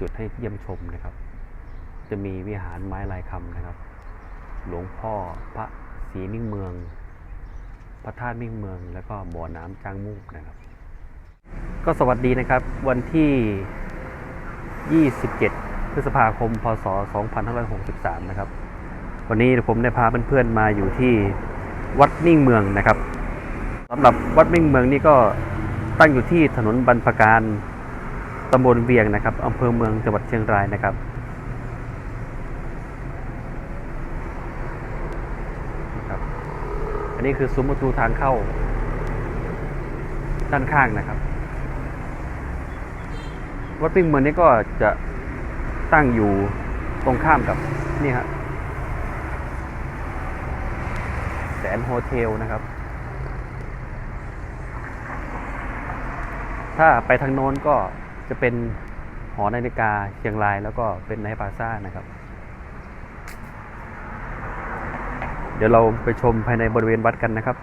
จุดให้เยี่ยมชมนะครับ จะมีวิหารไม้ลายคำนะครับ หลวงพ่อพระศรีมิ่งเมือง พระธาตุมิ่งเมือง แล้วก็บ่อน้ำจ้างมูกนะครับ ก็สวัสดีนะครับ วันที่ 27 พฤษภาคม พศ 2563 นะครับ วันนี้ผมได้พาเพื่อนๆมาอยู่ที่วัดมิ่งเมืองนะครับสำหรับวัดมิ่งเมืองนี่ก็ตั้งอยู่ที่ถนนบรรพการ ตำบลเวียงนะครับอำเภอเมืองจังหวัดเชียงรายนะครับ อันนี้คือซุ้มประตูทางเข้า ด้านข้างนะครับ วัดปิ้งเมืองนี้ก็จะตั้งอยู่ตรงข้ามกับนี่ครับแสนโฮเทลนะครับ ถ้าไปทางโน้นก็ จะเป็นหอนาฬิกาเชียงรายแล้วก็เป็นไนท์พาซ่านะครับ เดี๋ยวเราไปชมภายในบริเวณวัดกันนะครับ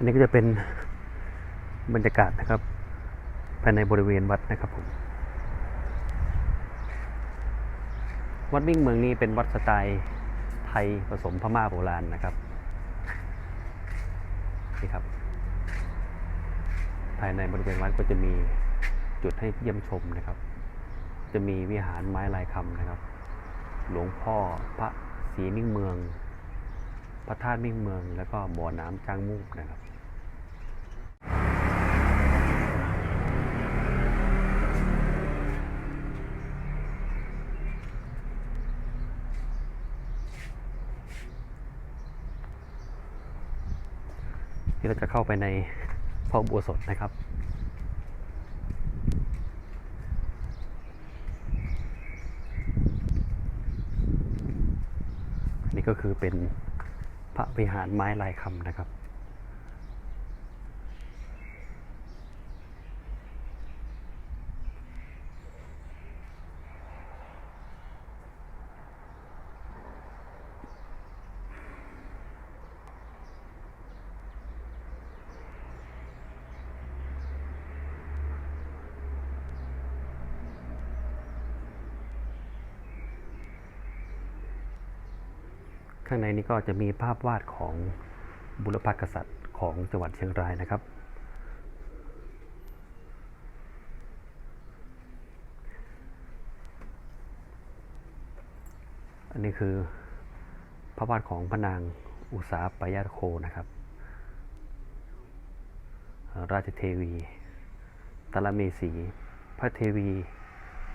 อันนี้ก็จะเป็นบรรยากาศนะครับภายในบริเวณวัดนะครับผมวัดมิ่งเมืองนี้เป็นวัดสไตล์ไทยผสมพม่าโบราณนะครับนี่ครับ ภายในบริเวณวัดก็จะมีจุดให้เยี่ยมชมนะครับ จะมีวิหารไม้ลายคำนะครับ หลวงพ่อพระศรีมิ่งเมือง พระธาตุมิ่งเมือง แล้วก็บ่อน้ำจ้างมูกนะครับ ที่เราจะเข้าไปในพระอุโบสถนะครับ นี่ก็คือเป็นพระวิหารไม้ลายคำนะครับ ข้างในนี้ก็จะมีภาพวาดของบุรพกษัตริย์ของจังหวัดเชียงรายนะครับ อันนี้คือภาพวาดของพระนางอุษาปยาโคนะครับ ราชเทวีตาลเมสี พระเทวี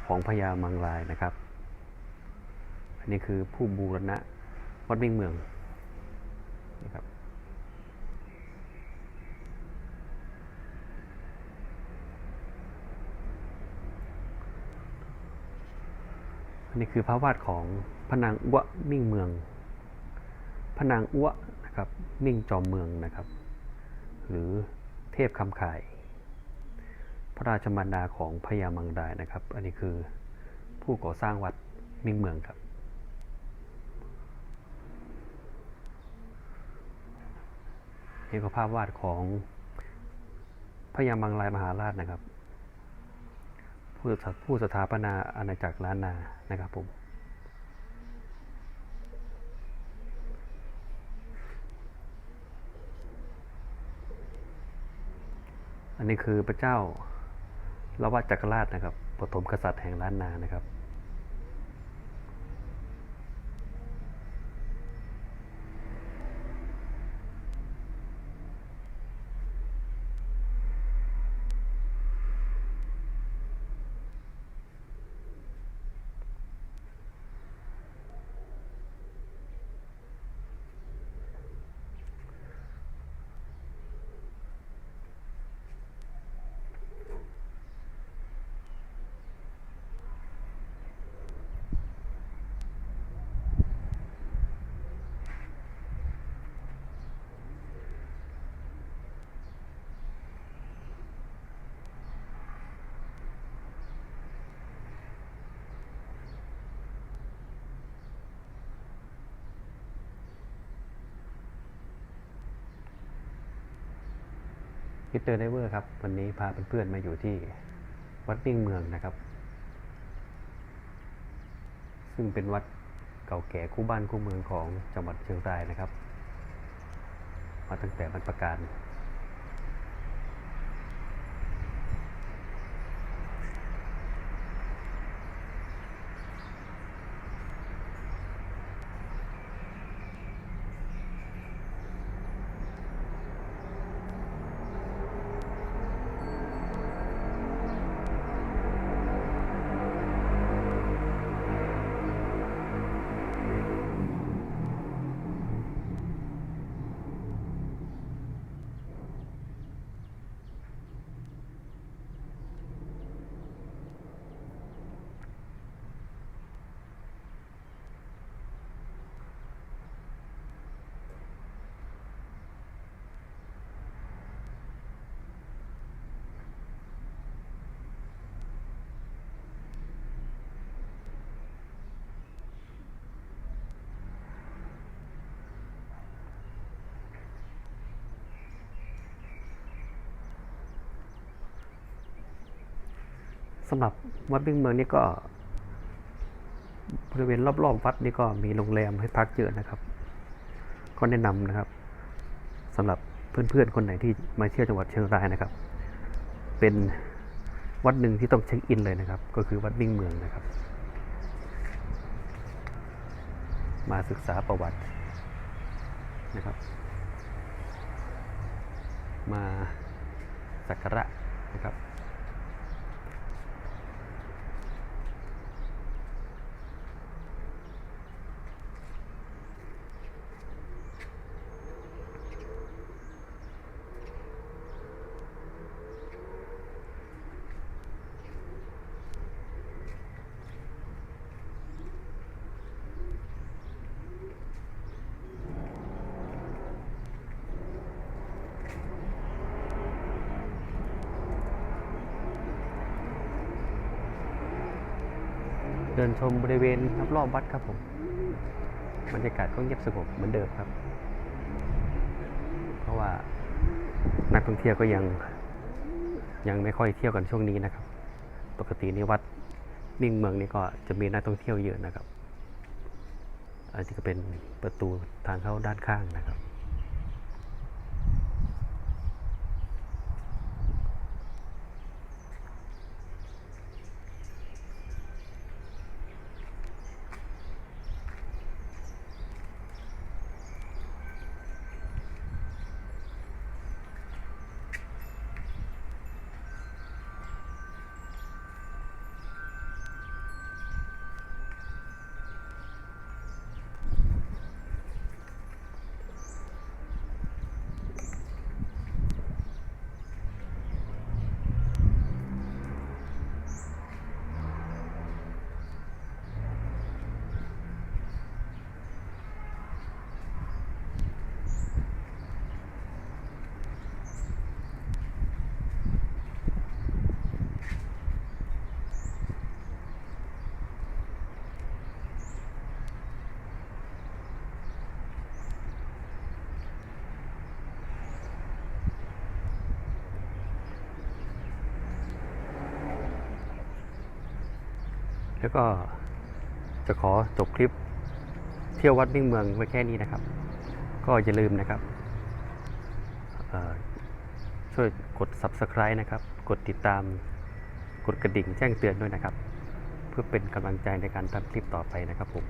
ของพญามังรายนะครับ อันนี้คือผู้บูรณะ วัดมิ่งเมืองนี่ครับอันนี้คือพระวาดของพระนางอ้วมิ่งเมืองพระนางอ้วนะครับมิ่งจอมเมืองนะครับ หรือเทพคำข่าย พระราชมารดาของพญามังรายนะครับ อันนี้คือผู้ก่อสร้างวัดมิ่งเมืองครับ นี่ก็ภาพวาดของพญามังรายมหาราชนะครับ ผู้สถาผู้สถาปนาอาณาจักรล้านนานะครับผมอันนี้คือพระเจ้าละวจักรราชนะครับปฐมกษัตริย์แห่งล้านนานะครับ พิเตอร์ไดเวอร์ครับวันนี้พาเพื่อนๆมาอยู่ที่วัดมิ่งเมืองนะครับ ซึ่งเป็นวัดเก่าแก่คู่บ้านคู่เมืองของจังหวัดเชียงรายนะครับ มาตั้งแต่บรรพการ สำหรับวัดมิ่งเมืองนี่ก็บริเวณรอบๆวัดนี่ก็มีโรงแรมให้พักเยอะนะครับ ก็แนะนำนะครับสำหรับเพื่อนๆคนไหนที่มาเที่ยวจังหวัดเชียงรายนะครับ เป็นวัดหนึ่งที่ต้องเช็คอินเลยนะครับ ก็คือวัดมิ่งเมืองนะครับ มาศึกษาประวัตินะครับ มาสักการะนะครับ เดินชมบริเวณรอบๆวัดครับผม บรรยากาศก็เงียบสงบเหมือนเดิมครับ เพราะว่านักท่องเที่ยวก็ยังยังไม่ค่อยเที่ยวกันช่วงนี้นะครับ ปกตินี่วัดมิ่งเมืองนี่ก็จะมีนักท่องเที่ยวเยอะนะครับ อันนี้ก็เป็นประตูทางเข้าด้านข้างนะครับ แล้วก็จะขอจบคลิปเที่ยววัดมิ่งเมืองไว้แค่นี้นะครับ ก็อย่าลืมนะครับช่วยกด subscribe นะครับ กดติดตาม กดกระดิ่งแจ้งเตือนด้วยนะครับ เพื่อเป็นกำลังใจในการทำคลิปต่อไปนะครับผม